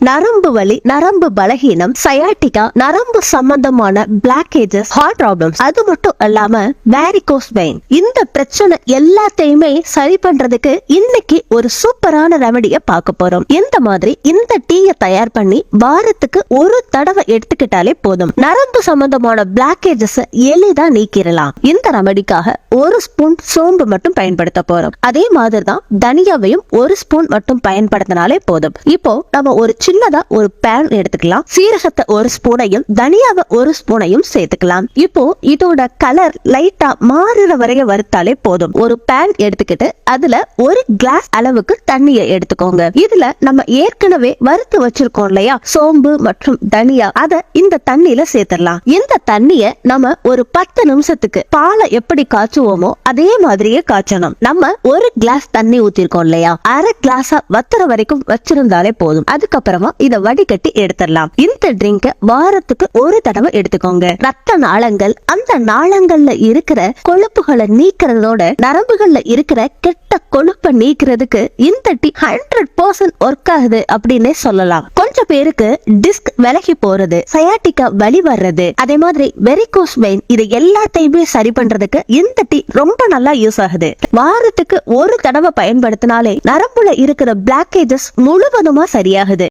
நரம்பு வலி நரம்பு பலகீனம் சயாட்டிகா நரம்பு சம்பந்தமான பிளாக்கேஜஸ் ஹார்ட் ப்ராப்ளம்ஸ் அது மட்டும் இல்லாம வேரிகோஸ் வெயின் இந்த பிரச்சனை எல்லாத்தையுமே சரி பண்றதுக்கு இன்னைக்கு ஒரு சூப்பரான ரெமடிய பார்க்க போறோம். இந்த மாதிரி? இந்த டீயை தயார் பண்ணி வாரத்துக்கு ஒரு தடவை எடுத்துக்கிட்டாலே போதும். நரம்பு சம்பந்தமான பிளாக்கேஜஸ் எளிதா நீக்கிடலாம் இந்த ரெமடிக்காக ஒரு ஸ்பூன் சோம்பு மட்டும் பயன்படுத்த போறோம். அதே மாதிரி தான் தனியாவையும் ஒரு ஸ்பூன் மட்டும் பயன்படுத்தினாலே போதும். இப்போ நம்ம ஒரு சின்னதா ஒரு பேன் எடுத்துக்கலாம். சீரகத்தை ஒரு ஸ்பூனையும் தனியாவை ஒரு ஸ்பூனையும் சேர்த்துக்கலாம். இப்போ இதோட கலர் லைட்டா மாறுற வரைய வறுத்தாலே போதும். ஒரு பேன் எடுத்துக்கிட்டு அதுல ஒரு கிளாஸ் அளவுக்கு தண்ணியை எடுத்துக்கோங்க. இதுல நம்ம ஏற்கனவே வறுத்து வச்சிருக்கோம் இல்லையா? சோம்பு மற்றும் தனியா. அத இந்த தண்ணியில சேர்த்துடலாம். இந்த தண்ணிய நம்ம ஒரு பத்து நிமிஷத்துக்கு பாலை எப்படி காய்ச்சுவோமோ அதே மாதிரியே காய்ச்சணும். நம்ம ஒரு கிளாஸ் தண்ணி ஊத்திருக்கோம் இல்லையா? அரை கிளாஸா வத்துற வரைக்கும் வச்சிருந்தாலே போதும். அதுக்கப்புறம் இத வடிகட்டி எடுத்துடலாம். இந்த ட்ரிங்க வாரத்துக்கு ஒரு தடவை எடுத்துக்கோங்க. ரத்த நாளங்கள் அந்த நாளங்கள்ல இருக்கிற கொழுப்புகளை நீக்கிறதோட நரம்புகள்ல இருக்கிற கெட்ட கொழுப்பை நீக்கிறதுக்கு இந்த டீ ஹண்ட்ரட் பர்சன்ட் ஒர்க் ஆகுது அப்படின்னே சொல்லலாம். கொஞ்சம் பேருக்கு டிஸ்க் விலகி போறது சயாட்டிக்கா வலி வர்றது அதே மாதிரி வெரிகோஸ் வெயின் இது எல்லாத்தையுமே சரி பண்றதுக்கு இந்த டீ ரொம்ப நல்லா யூஸ் ஆகுது. வாரத்துக்கு ஒரு தடவை பயன்படுத்தினாலே நரம்புல இருக்கிற பிளாக்கேஜஸ் முழுவதுமா சரியாகுது.